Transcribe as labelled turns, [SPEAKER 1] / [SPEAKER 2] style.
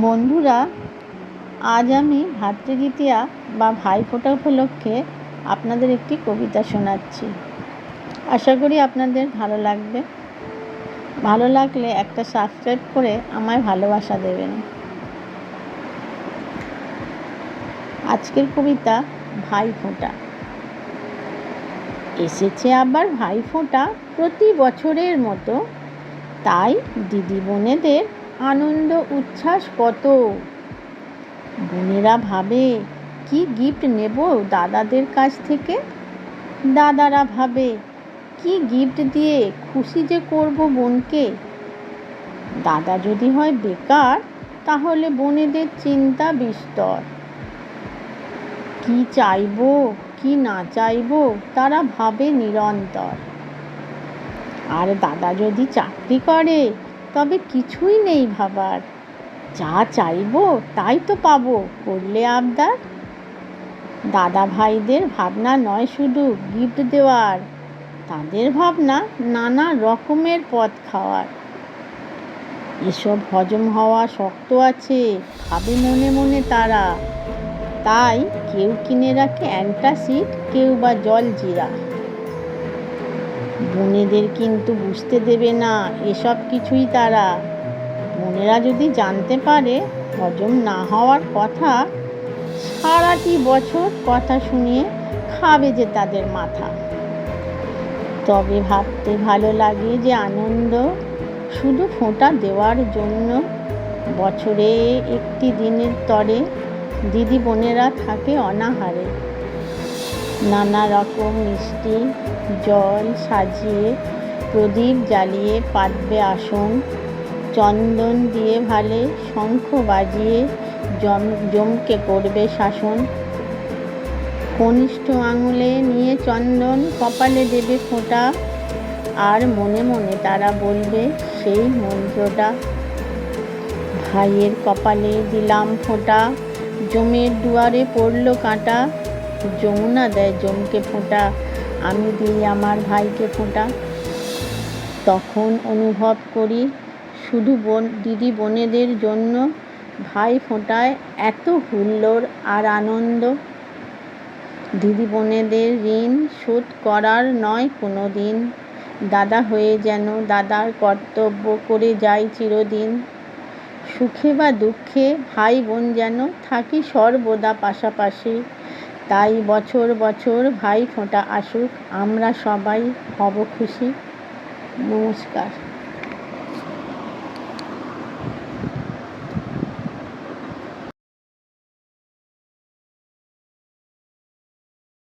[SPEAKER 1] বন্ধুরা, আজ আমি ভাতৃদ্বিতীয়া বা ভাইফোঁটা উপলক্ষে আপনাদের একটি কবিতা শোনাচ্ছি। আশা করি আপনাদের ভালো লাগবে। ভালো লাগলে একটা সাবস্ক্রাইব করে আমায় ভালোবাসা দেবেন। আজকের কবিতা ভাইফোঁটা এসেছে আবার ভাইফোঁটা প্রতি বছরের মতো। তাই দিদি বোনেদের আনন্দ, উচ্ছ্বাস কত? বোনেরা ভাবে, কি গিফট নেব দাদাদের কাছ থেকে? দাদারা ভাবে, কি গিফট দিয়ে খুশি যে করব বোনকে? দাদা যদি হয় বেকার, তাহলে বোনেদের চিন্তা বিস্তর। কি চাইব, কি না চাইব, তারা ভাবে নিরন্তর। আর দাদা যদি চাকরি করে তবে কিছুই নেই ভাবার। যা চাইব তাই তো পাবো, করলে আবদার। দাদা ভাইদের ভাবনা নয় শুধু গিফট দেওয়ার, তাদের ভাবনা নানা রকমের পদ খাওয়ার। এসব হজম হওয়া শক্ত আছে ভাবে মনে মনে তারা। তাই কেউ কিনে রাখে অ্যান্টাসিড, কেউ বা জল জিরা। বোনেদের কিন্তু বুঝতে দেবে না, এসব কিছুই তারা। বোনেরা যদি জানতে পারে, হজম না হওয়ার কথা, সারাটি বছর কথা শুনিয়ে খাবে যে তাদের মাথা। তবে ভাবতে ভালো লাগে যে আনন্দ শুধু ফোঁটা দেওয়ার জন্য। বছরে একটি দিনের তরে দিদি বোনেরা থাকে অনাহারে। নানা রকম মিষ্টি, জল সাজিয়ে প্রদীপ জ্বালিয়ে পাতবে আসন। চন্দন দিয়ে ভালে শঙ্খ বাজিয়ে জম, জমকে করবে শাসন। কনিষ্ঠ আঙুলে নিয়ে চন্দন কপালে দেবে ফোঁটা। আর মনে মনে তারা বলবে, সেই মন্ত্রটা। ভাইয়ের কপালে দিলাম ফোঁটা। জমের দুয়ারে পড়ল কাঁটা। যমুনা দেয় জমকে ফোঁটা, আমি দিই আমার ভাইকে ফোঁটা। তখন অনুভব করি শুধু বোন, দিদি বোনেদের জন্য ভাই ফোঁটায় এত হুল্লোড় আর আনন্দ। দিদি বোনেদের ঋণ শোধ করার নয় কোনো দিন দাদা হয়ে যেন দাদার কর্তব্য করে যাই চিরদিন। সুখে বা দুঃখে ভাই বোন যেন থাকি সর্বদা পাশাপাশি। তাই বছর বছর ভাই ফোঁটা আসুক আমরা সবাই হব খুশি। নমস্কার।